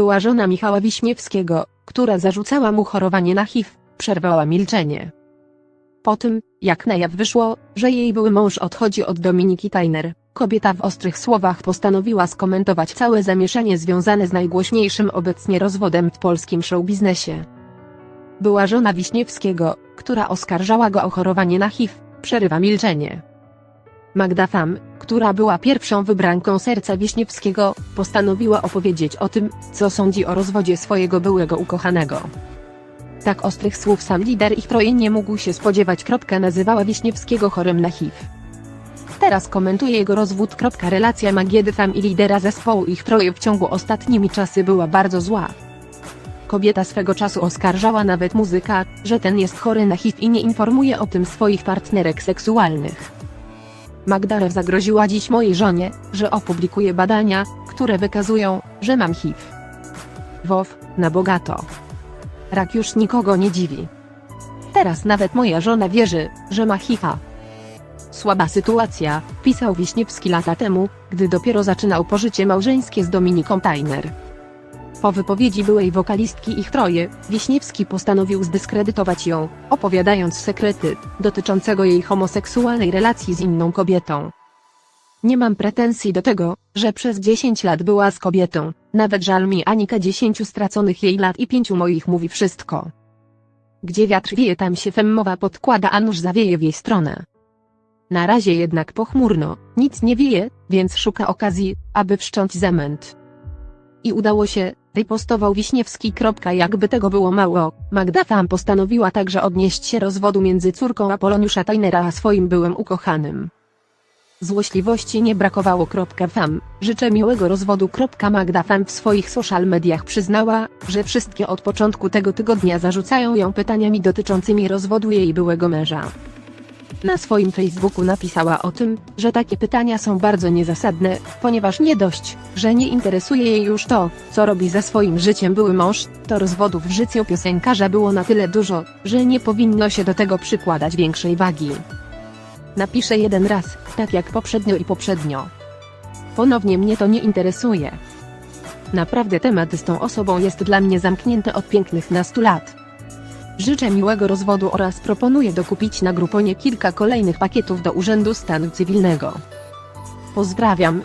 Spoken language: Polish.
była żona Michała Wiśniewskiego, która zarzucała mu chorowanie na HIV, przerwała milczenie. Po tym, jak na jaw wyszło, że jej były mąż odchodzi od Dominiki Tajner, kobieta w ostrych słowach postanowiła skomentować całe zamieszanie związane z najgłośniejszym obecnie rozwodem w polskim showbiznesie. Była żona Wiśniewskiego, która oskarżała go o chorowanie na HIV, przerywa milczenie. Magda Fam, która była pierwszą wybranką serca Wiśniewskiego, postanowiła opowiedzieć o tym, co sądzi o rozwodzie swojego byłego ukochanego. Tak ostrych słów sam lider ich troje nie mógł się spodziewać. Nazywała Wiśniewskiego chorym na HIV. Teraz komentuje jego rozwód. Relacja Magiedy Fam i lidera zespołu ich troje w ciągu ostatnimi czasy była bardzo zła. Kobieta swego czasu oskarżała nawet muzyka, że ten jest chory na HIV i nie informuje o tym swoich partnerek seksualnych. Magdalew zagroziła dziś mojej żonie, że opublikuje badania, które wykazują, że mam HIV. WoW, na bogato. Rak już nikogo nie dziwi. Teraz nawet moja żona wierzy, że ma HIV. Słaba sytuacja, pisał Wiśniewski lata temu, gdy dopiero zaczynał pożycie małżeńskie z Dominiką Tajner. Po wypowiedzi byłej wokalistki ich troje, Wiśniewski postanowił zdyskredytować ją, opowiadając sekrety dotyczącego jej homoseksualnej relacji z inną kobietą. Nie mam pretensji do tego, że przez 10 lat była z kobietą, nawet żal mi Anika 10 straconych jej lat i pięciu moich mówi wszystko. Gdzie wiatr wieje tam się femmowa podkłada a nóż zawieje w jej stronę. Na razie jednak pochmurno, nic nie wieje, więc szuka okazji, aby wszcząć zamęt. I udało się, ripostował Wiśniewski. Jakby tego było mało, Magda Fam postanowiła także odnieść się rozwodu między córką Apoloniusza Tajnera a swoim byłym ukochanym. Złośliwości nie brakowało. Fam, życzę miłego rozwodu. Magda Fam w swoich social mediach przyznała, że wszystkie od początku tego tygodnia zarzucają ją pytaniami dotyczącymi rozwodu jej byłego męża. Na swoim Facebooku napisała o tym, że takie pytania są bardzo niezasadne, ponieważ nie dość, że nie interesuje jej już to, co robi ze swoim życiem były mąż, to rozwodów w życiu piosenkarza było na tyle dużo, że nie powinno się do tego przykładać większej wagi. Napiszę jeden raz, tak jak poprzednio i poprzednio. Ponownie mnie to nie interesuje. Naprawdę temat z tą osobą jest dla mnie zamknięty od pięknych nastu lat. Życzę miłego rozwodu oraz proponuję dokupić na Gruponie kilka kolejnych pakietów do Urzędu Stanu Cywilnego. Pozdrawiam,